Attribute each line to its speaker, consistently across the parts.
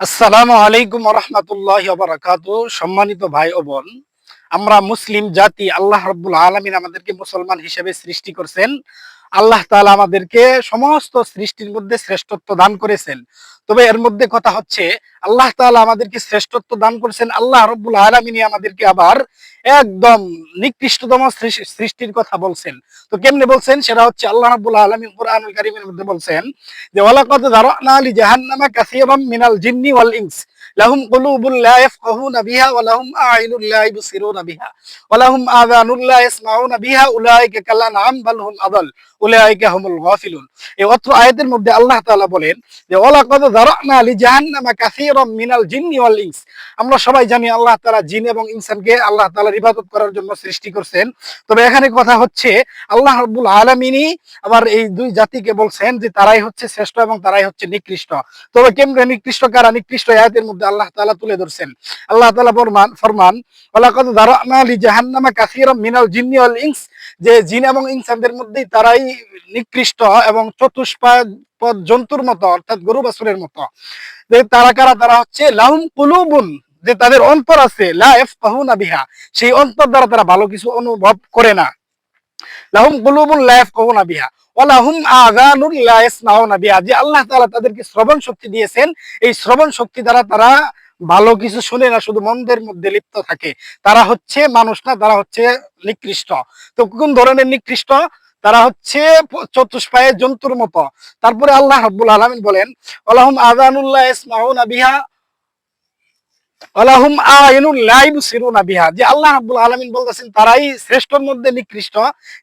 Speaker 1: আসসালামু আলাইকুম রহমতুল্লাহ বারাকাত। সম্মানিত ভাই ও বোন, আমরা মুসলিম জাতি, আল্লাহ রব্বুল আলমিন আমাদেরকে মুসলমান হিসেবে সৃষ্টি করছেন। আল্লাহ তাআলা আমাদেরকে সমস্ত সৃষ্টির মধ্যে শ্রেষ্ঠত্ব দান করেছেন। তবে এর মধ্যে কথা হচ্ছে, আল্লাহ তাআলা আমাদেরকে শ্রেষ্ঠত্ব দান করেছেন, আল্লাহ রব্বুল আলমিনী আমাদেরকে আবার একদম নিকৃষ্টতম সৃষ্টির কথা বলছেন। তো কেমনে বলছেন? সেটা হচ্ছে আল্লাহ রাব্বুল আলামিন কোরআনুল কারীমের মধ্যে বলছেন যে, ওয়ালাকাদ যারানা লি জাহান্নামা কাসীরাম মিনাল জিন্নি ওয়াল ইনস। লাহুম কুলুবুন লা ইয়াফকাহুনা বিহা ওয়া লাহুম লা বিহা ওয়া লাহুম লা ইয়াসমাউনা বিহা উলাইকা কাল আনআম বাল হুম উলাইকা হুমুল গাফিলুন। এই অত্র আয়াতের মধ্যে আল্লাহ তাআলা বলেন যে যারানা লি জাহান্নামা কাসীরাম মিনাল জিন্নি ওয়াল ইনস। আমরা সবাই জানি আল্লাহ তাআলা জিন এবং ইনসানকে আল্লাহ তাআলার ইবাদত করার জন্য সৃষ্টি করছেন। তবে এখানে কথা হচ্ছে, আল্লাহ রাব্বুল আলামিনই আবার এই দুই জাতিকে বলছেন যে, তারাই হচ্ছে শ্রেষ্ঠ এবং তারাই হচ্ছে নিকৃষ্ট। তবে কেমনে নিকৃষ্ট, কারা নিকৃষ্ট? আয়াতের মধ্যে আল্লাহ তাআলা তুলে ধরছেন। আল্লাহ তাআলা ফরমান ফরমান, ওয়ালাকাদ দারানা লি জাহান্নামা কাসীরাম মিনাল জিন্নি ওয়াল ইনস, যে জিন এবং ইনসানদের মধ্যেই তারাই নিকৃষ্ট এবং চতুষ্পাদ পদ জন্তুর মতো, অর্থাৎ গরু বাছুরের মতো। যে তারা কারা? তারা হচ্ছে লাহুম কুলুবুন, যে তাদের অন্তর আছে, লা বিহা। সেই অন্তর দ্বারা তারা ভালো কিছু অনুভব করে না। লাহুম কুলুবুন লা ইয়াফকাহুনা বিহা ওয়ালাহুম আযানুন লা ইয়াসমাউনা বিহা যে আল্লাহ তাআলা তাদেরকে শ্রবণ শক্তি দিয়েছেন, এই শ্রবণ শক্তি দ্বারা তারা ভালো কিছু শুনে না, শুধু মন্দের মধ্যে লিপ্ত থাকে। তারা হচ্ছে মানুষ না, তারা হচ্ছে নিকৃষ্ট। তো কোন ধরনের নিকৃষ্ট? তারা হচ্ছে চতুষ্পায়ের জন্তুর মতো। তারপরে আল্লাহ রাব্বুল আলামিন বলেন ওয়ালাহুম আযানুল্লাহ ইয়াসমাউনা বিহা ওয়ালাহুম আয়নুন লা সিরুনা বিহা। যে আল্লাহ রাব্বুল আলামিন বলতেছেন, তারাই শ্রেষ্ঠর মধ্যে নিকৃষ্ট,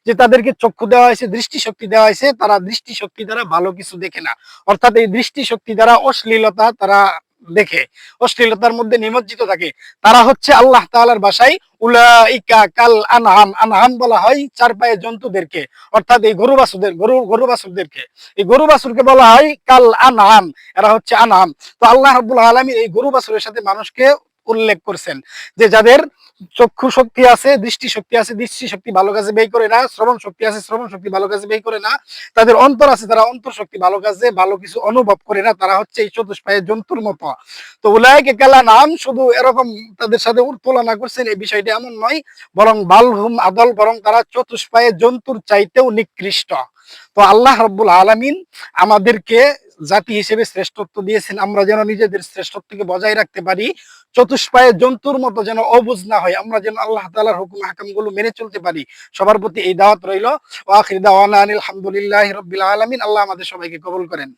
Speaker 1: যে তাদেরকে চক্ষু দেওয়া হয়েছে দৃষ্টি শক্তি দেওয়া হয়েছে, তারা দৃষ্টি শক্তি দ্বারা ভালো কিছু দেখে না। অর্থাৎ এই দৃষ্টি শক্তি দ্বারা অশ্লীলতা তারা দেখে, অশ্লীলতার মধ্যে নিমজ্জিত থাকে। তারা হচ্ছে আল্লাহ তালার বাসায়, উলাইকা কাল আনহাম আনহাম বলা হয় চার পায়ে জন্তুদেরকে, অর্থাৎ এই গরু বাসুদের গরু গরু বাসুরদেরকে এই গরু বাসুরকে বলা হয় কাল আনহাম এরা হচ্ছে আনহাম তো আল্লাহ রাব্বুল আলামিন এই গরু বাসুরের সাথে মানুষকে উল্লেখ করছেন যে যাদের চক্ষু শক্তি আছে, দৃষ্টি শক্তি আছে, দৃষ্টি শক্তি ভালো কাজে ব্যয় করে না, শ্রবণ শক্তি আছে, শ্রবণ শক্তি ভালো কাজে ব্যয় করে না, তাদের অন্তর আছে, তারা অন্তর শক্তি ভালো কাজে ভালো কিছু অনুভব করে না, তারা হচ্ছে এই চতুষ্পায়ের জন্তুর মতো। তো উলায়কে কেলা নাম শুধু এরকম তাদের সাথে তুলনা করছেন, এই বিষয়টা এমন নয়, বরং বালহুম আদল, বরং তারা চতুষ্পায়ের জন্তুর চাইতেও নিকৃষ্ট। তো আল্লাহ রব্বুল আলামিন আমাদেরকে জাতি হিসেবে শ্রেষ্ঠত্ব দিয়েছেন, আমরা যেন নিজেদের শ্রেষ্ঠত্বকে বজায় রাখতে পারি। চতুষ্পায়ের জন্তুর মতো যেন অবুজ না হয়। আমরা যেন আল্লাহ তালার হুকুম হাকামগুলো মেনে চলতে পারি। সবার প্রতি এই দাওয়াত রইল। আলহামদুলিল্লাহ রবিল আলামিন। আল্লাহ আমাদের সবাইকে কবল করেন।